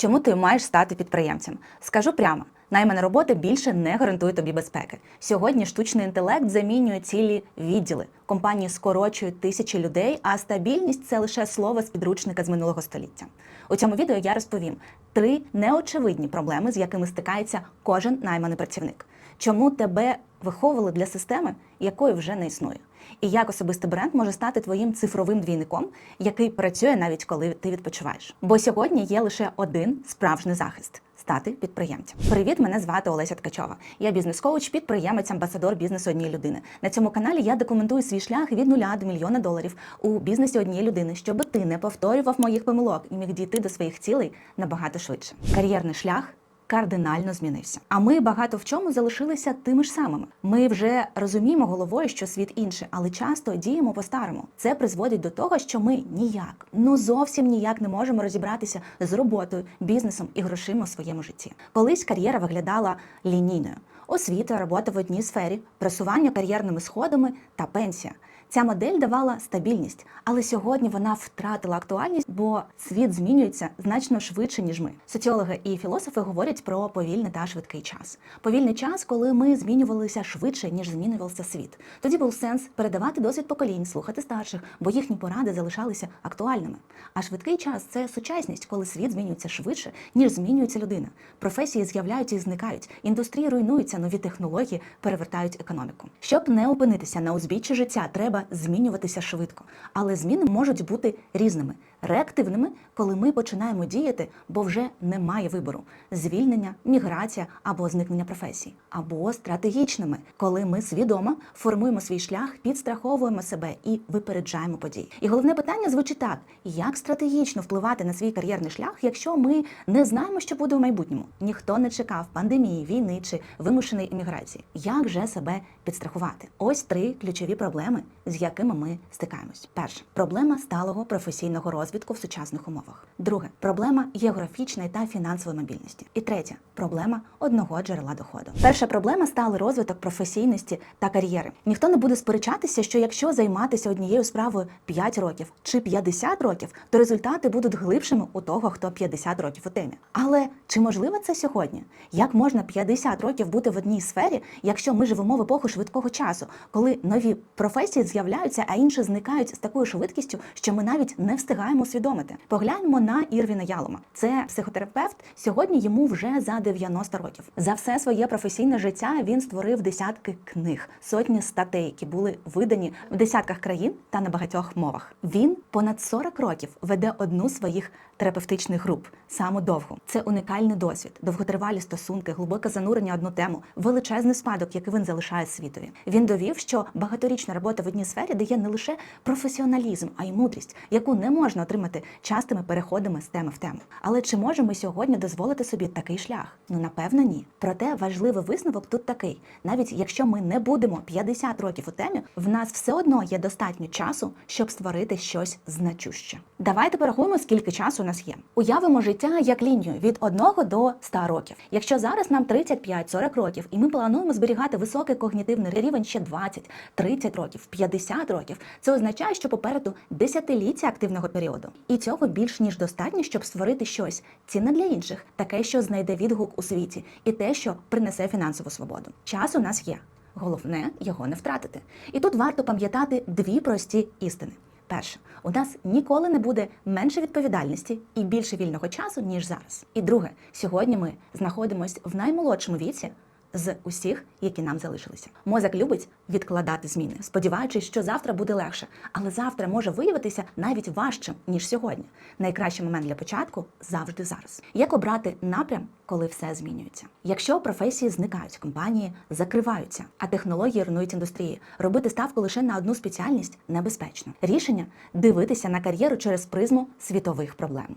Чому ти маєш стати підприємцем? Скажу прямо. Наймана робота більше не гарантує тобі безпеки. Сьогодні штучний інтелект замінює цілі відділи. Компанії скорочують тисячі людей, а стабільність це лише слово з підручника з минулого століття. У цьому відео я розповім три неочевидні проблеми, з якими стикається кожен найманий працівник. Чому тебе виховували для системи, якої вже не існує? І як особистий бренд може стати твоїм цифровим двійником, який працює навіть коли ти відпочиваєш? Бо сьогодні є лише один справжній захист. Стати підприємцем. Привіт, мене звати Олеся Ткачова. Я бізнес-коуч, підприємець, амбасадор бізнесу однієї людини. На цьому каналі я документую свій шлях від нуля до мільйона доларів у бізнесі однієї людини, щоб ти не повторював моїх помилок і міг дійти до своїх цілей набагато швидше. Кар'єрний шлях кардинально змінився. А ми багато в чому залишилися тими ж самими. Ми вже розуміємо головою, що світ інший, але часто діємо по-старому. Це призводить до того, що ми ніяк, ну зовсім ніяк не можемо розібратися з роботою, бізнесом і грошима в своєму житті. Колись кар'єра виглядала лінійною. Освіта, робота в одній сфері, просування кар'єрними сходами та пенсія. Ця модель давала стабільність, але сьогодні вона втратила актуальність, бо світ змінюється значно швидше ніж ми. Соціологи і філософи говорять про повільний та швидкий час. Повільний час, коли ми змінювалися швидше ніж змінювався світ. Тоді був сенс передавати досвід поколінь, слухати старших, бо їхні поради залишалися актуальними. А швидкий час це сучасність, коли світ змінюється швидше, ніж змінюється людина. Професії з'являються і зникають, індустрії руйнуються, нові технології перевертають економіку. Щоб не опинитися на узбіччі життя, треба змінюватися швидко. Але зміни можуть бути різними. Реактивними, коли ми починаємо діяти, бо вже немає вибору: звільнення, міграція або зникнення професії, або стратегічними, коли ми свідомо формуємо свій шлях, підстраховуємо себе і випереджаємо події. І головне питання звучить так: як стратегічно впливати на свій кар'єрний шлях, якщо ми не знаємо, що буде в майбутньому? Ніхто не чекав пандемії, війни чи вимушеної імміграції. Як же себе підстрахувати? Ось три ключові проблеми, з якими ми стикаємось. Перше проблема сталого професійного розвитку в сучасних умовах. Друге проблема географічної та фінансової мобільності. І третє проблема одного джерела доходу. Перша проблема сталий розвиток професійності та кар'єри. Ніхто не буде сперечатися, що якщо займатися однією справою 5 років чи 50 років, то результати будуть глибшими у того, хто 50 років у темі. Але чи можливо це сьогодні? Як можна 50 років бути в одній сфері, якщо ми живемо в епоху швидкого часу, коли нові професії з'являються, а інші зникають з такою швидкістю, що ми навіть не встигаємо усвідомити? Погляньмо на Ірвіна Ялома. Це психотерапевт. Сьогодні йому вже за 90 років. За все своє професійне життя він створив десятки книг, сотні статей, які були видані в десятках країн та на багатьох мовах. Він понад 40 років веде одну з своїх терапевтичних груп саму довгу. Це унікальний досвід, довготривалі стосунки, глибоке занурення одну тему, величезний спадок, який він залишає світові. Він довів, що багаторічна робота в одній сфері дає не лише професіоналізм, а й мудрість, яку не можна отримати частими переходами з теми в тему. Але чи можемо ми сьогодні дозволити собі такий шлях? Ну напевно, ні. Проте важливий висновок тут такий: навіть якщо ми не будемо 50 років у темі, в нас все одно є достатньо часу, щоб створити щось значуще. Давайте порахуємо, скільки часу у нас є. Уявимо життя як лінію від 1 до 100 років. Якщо зараз нам 35-40 років, і ми плануємо зберігати високий когнітивний рівень ще 20, 30 років, 50 років, це означає, що попереду десятиліття активного періоду. І цього більш ніж достатньо, щоб створити щось цінне для інших, таке, що знайде відгук у світі, і те, що принесе фінансову свободу. Час у нас є. Головне його не втратити. І тут варто пам'ятати дві прості істини. Перше, у нас ніколи не буде менше відповідальності і більше вільного часу, ніж зараз. І друге, сьогодні ми знаходимося в наймолодшому віці з усіх, які нам залишилися. Мозок любить відкладати зміни, сподіваючись, що завтра буде легше, але завтра може виявитися навіть важчим ніж сьогодні. Найкращий момент для початку завжди зараз. Як обрати напрям, коли все змінюється? Якщо професії зникають, компанії закриваються, а технології руйнують індустрії, робити ставку лише на одну спеціальність небезпечно. Рішення дивитися на кар'єру через призму світових проблем.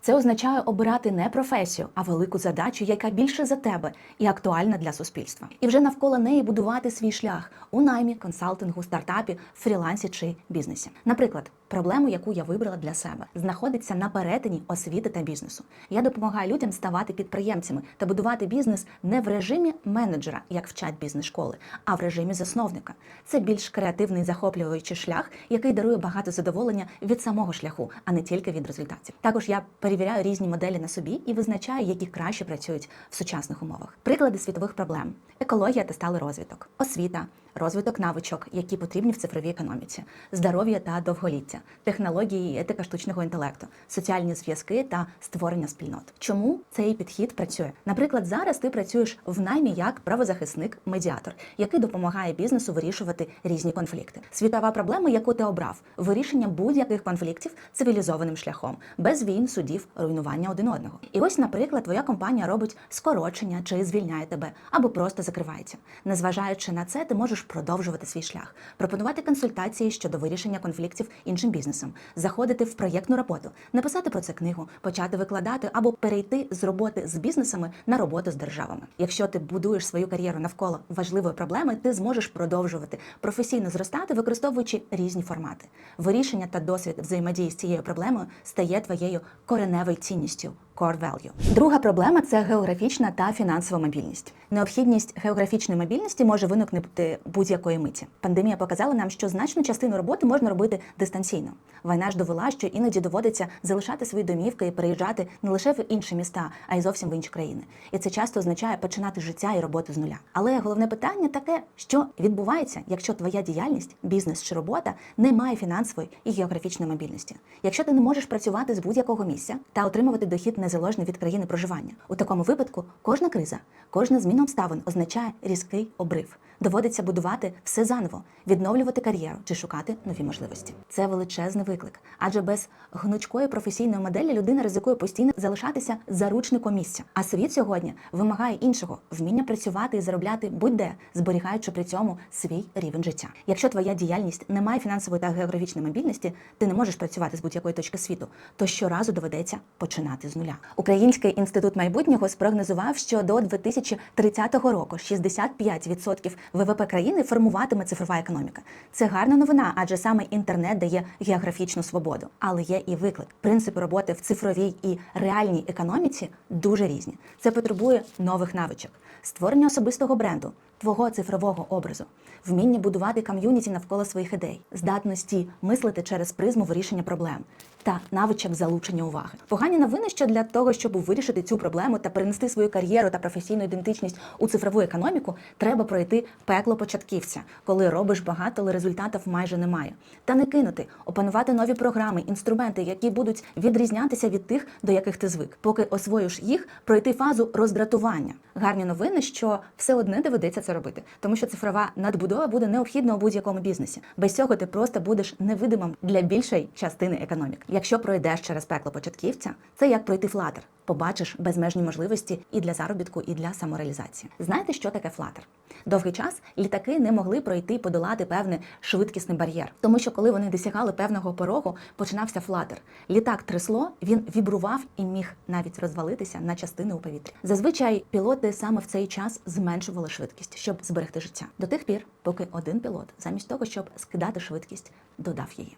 Це означає обирати не професію, а велику задачу, яка більше за тебе і актуальна для суспільства. І вже навколо неї будувати свій шлях у наймі, консалтингу, стартапі, фрілансі чи бізнесі. Наприклад, проблему, яку я вибрала для себе, знаходиться на перетині освіти та бізнесу. Я допомагаю людям ставати підприємцями та будувати бізнес не в режимі менеджера, як вчать бізнес-школи, а в режимі засновника. Це більш креативний захоплюючий шлях, який дарує багато задоволення від самого шляху, а не тільки від результатів. Також я перевіряю різні моделі на собі і визначаю, які краще працюють в сучасних умовах. Приклади світових проблем: екологія та сталий розвиток, освіта. Розвиток навичок, які потрібні в цифровій економіці, здоров'я та довголіття, технології і етика штучного інтелекту, соціальні зв'язки та створення спільнот. Чому цей підхід працює? Наприклад, зараз ти працюєш в наймі як правозахисник-медіатор, який допомагає бізнесу вирішувати різні конфлікти. Світова проблема, яку ти обрав, вирішення будь-яких конфліктів цивілізованим шляхом, без війн, судів, руйнування один одного. І ось, наприклад, твоя компанія робить скорочення чи звільняє тебе або просто закривається. Незважаючи на це, ти можеш продовжувати свій шлях, пропонувати консультації щодо вирішення конфліктів іншим бізнесам, заходити в проєктну роботу, написати про це книгу, почати викладати або перейти з роботи з бізнесами на роботу з державами. Якщо ти будуєш свою кар'єру навколо важливої проблеми, ти зможеш продовжувати професійно зростати, використовуючи різні формати. Вирішення та досвід взаємодії з цією проблемою стає твоєю кореневою цінністю. Core value. Друга проблема це географічна та фінансова мобільність. Необхідність географічної мобільності може виникнути будь-якої миті. Пандемія показала нам, що значну частину роботи можна робити дистанційно. Війна ж довела, що іноді доводиться залишати свої домівки і переїжджати не лише в інші міста, а й зовсім в інші країни. І це часто означає починати життя і роботу з нуля. Але головне питання таке, що відбувається, якщо твоя діяльність, бізнес чи робота не має фінансової і географічної мобільності. Якщо ти не можеш працювати з будь-якого місця та отримувати дохід незалежно від країни проживання. У такому випадку кожна криза, кожна зміна обставин означає різкий обрив. Доводиться будувати все заново, відновлювати кар'єру чи шукати нові можливості. Це величезний виклик, адже без гнучкої професійної моделі людина ризикує постійно залишатися заручником місця. А світ сьогодні вимагає іншого вміння працювати і заробляти будь-де, зберігаючи при цьому свій рівень життя. Якщо твоя діяльність не має фінансової та географічної мобільності, ти не можеш працювати з будь-якої точки світу, то щоразу доведеться починати з нуля. Український інститут майбутнього спрогнозував, що до 2030 року 65% ВВП країни формуватиме цифрова економіка. Це гарна новина, адже саме інтернет дає географічну свободу. Але є і виклик. Принципи роботи в цифровій і реальній економіці дуже різні. Це потребує нових навичок, створення особистого бренду, твого цифрового образу, вміння будувати ком'юніті навколо своїх ідей, здатності мислити через призму вирішення проблем та навичок залучення уваги. Погані новини, що для того, щоб вирішити цю проблему та перенести свою кар'єру та професійну ідентичність у цифрову економіку, треба пройти пекло початківця, коли робиш багато, але результатів майже немає. Та не кинути, опанувати нові програми, інструменти, які будуть відрізнятися від тих, до яких ти звик. Поки освоїш їх, пройти фазу роздратування. Гарні новини, що все одне доведеться це робити, тому що цифрова надбудова буде необхідна у будь-якому бізнесі. Без цього ти просто будеш невидимим для більшої частини економік. Якщо пройдеш через пекло початківця, це як пройти флатер. Побачиш безмежні можливості і для заробітку, і для самореалізації. Знаєте, що таке флатер? Довгий час літаки не могли пройти подолати певний швидкісний бар'єр, тому що коли вони досягали певного порогу, починався флатер. Літак трясло, він вібрував і міг навіть розвалитися на частини у повітрі. Зазвичай пілоти саме в цей час зменшували швидкість, щоб зберегти життя. До тих пір, поки один пілот, замість того, щоб скидати швидкість, додав її.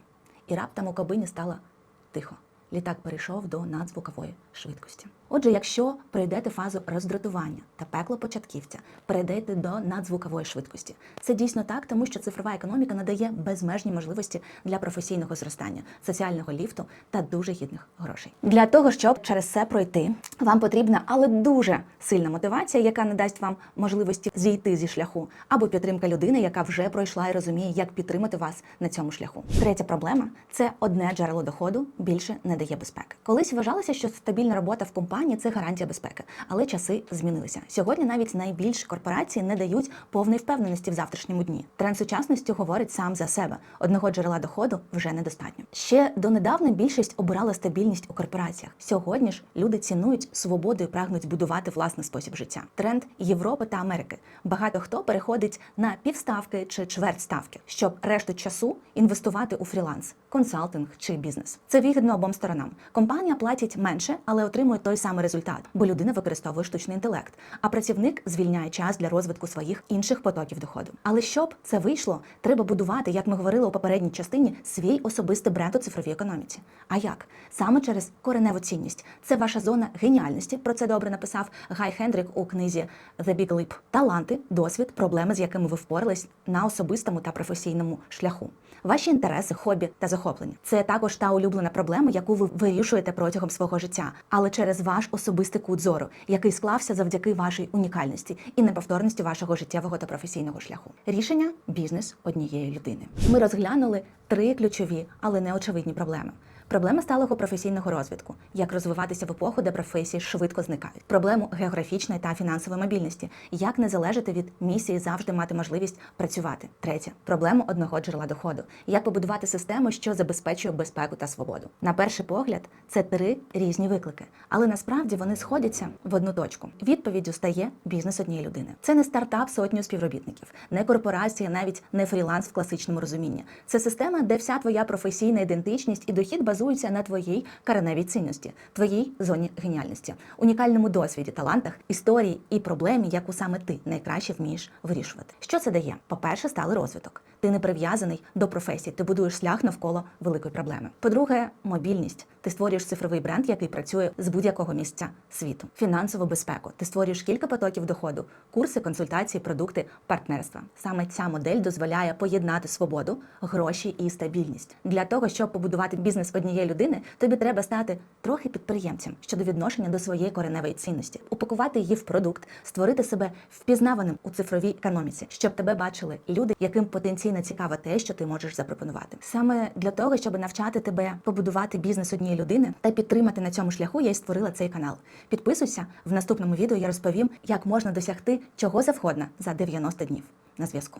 І раптом у кабині стало тихо. Літак перейшов до надзвукової швидкості. Отже, якщо пройдете фазу роздратування та пекло початківця, перейдете до надзвукової швидкості. Це дійсно так, тому що цифрова економіка надає безмежні можливості для професійного зростання, соціального ліфту та дуже гідних грошей. Для того щоб через це пройти, вам потрібна, але дуже сильна мотивація, яка надасть вам можливості зійти зі шляху, або підтримка людини, яка вже пройшла і розуміє, як підтримати вас на цьому шляху. Третя проблема це одне джерело доходу більше не дає безпеки. Колись вважалося, що стабільна робота в компанії компанії це гарантія безпеки, але часи змінилися. Сьогодні навіть найбільші корпорації не дають повної впевненості в завтрашньому дні. Тренд сучасності говорить сам за себе. Одного джерела доходу вже недостатньо. Ще донедавна більшість обирала стабільність у корпораціях. Сьогодні ж люди цінують свободу і прагнуть будувати власний спосіб життя. Тренд Європи та Америки. Багато хто переходить на півставки чи чверть ставки, щоб решту часу інвестувати у фріланс, консалтинг чи бізнес. Це вигідно обом сторонам. Компанія платить менше, але отримує той самий результат, бо людина використовує штучний інтелект, а працівник звільняє час для розвитку своїх інших потоків доходу. Але щоб це вийшло, треба будувати, як ми говорили у попередній частині, свій особистий бренд у цифровій економіці. А як? Саме через кореневу цінність. Це ваша зона геніальності. Про це добре написав Гай Хендрік у книзі The Big Leap. Таланти, досвід, проблеми, з якими ви впорались на особистому та професійному шляху. Ваші інтереси, хобі та захоплення це також та улюблена проблема, яку ви вирішуєте протягом свого життя, але через ваш особистий кут зору, який склався завдяки вашій унікальності і неповторності вашого життєвого та професійного шляху. Рішення бізнес однієї людини. Ми розглянули три ключові, але неочевидні проблеми. Проблема сталого професійного розвитку, як розвиватися в епоху, де професії швидко зникають. Проблему географічної та фінансової мобільності, як не залежати від місії, завжди мати можливість працювати. Третє проблему одного джерела доходу, як побудувати систему, що забезпечує безпеку та свободу. На перший погляд, це три різні виклики, але насправді вони сходяться в одну точку. Відповіддю стає бізнес однієї людини. Це не стартап сотню співробітників, не корпорація, навіть не фріланс в класичному розумінні. Це система, де вся твоя професійна ідентичність і дохід базуються на твоїй кореневій цінності, твоїй зоні геніальності, унікальному досвіді, талантах, історії і проблемі, яку саме ти найкраще вмієш вирішувати. Що це дає? По-перше, сталий розвиток. Ти не прив'язаний до професії, ти будуєш шлях навколо великої проблеми. По-друге, мобільність. Ти створюєш цифровий бренд, який працює з будь-якого місця світу. Фінансову безпеку. Ти створюєш кілька потоків доходу, курси, консультації, продукти, партнерства. Саме ця модель дозволяє поєднати свободу, гроші і стабільність. Для того, щоб побудувати бізнес однієї людини, тобі треба стати трохи підприємцем щодо відношення до своєї кореневої цінності, упакувати її в продукт, створити себе впізнаваним у цифровій економіці, щоб тебе бачили люди, яким потенційно цікаво те, що ти можеш запропонувати. Саме для того, щоб навчати тебе побудувати бізнес однієї людини та підтримати на цьому шляху, я й створила цей канал. Підписуйся в наступному відео. Я розповім, як можна досягти чого завгодно за 90 днів. На зв'язку.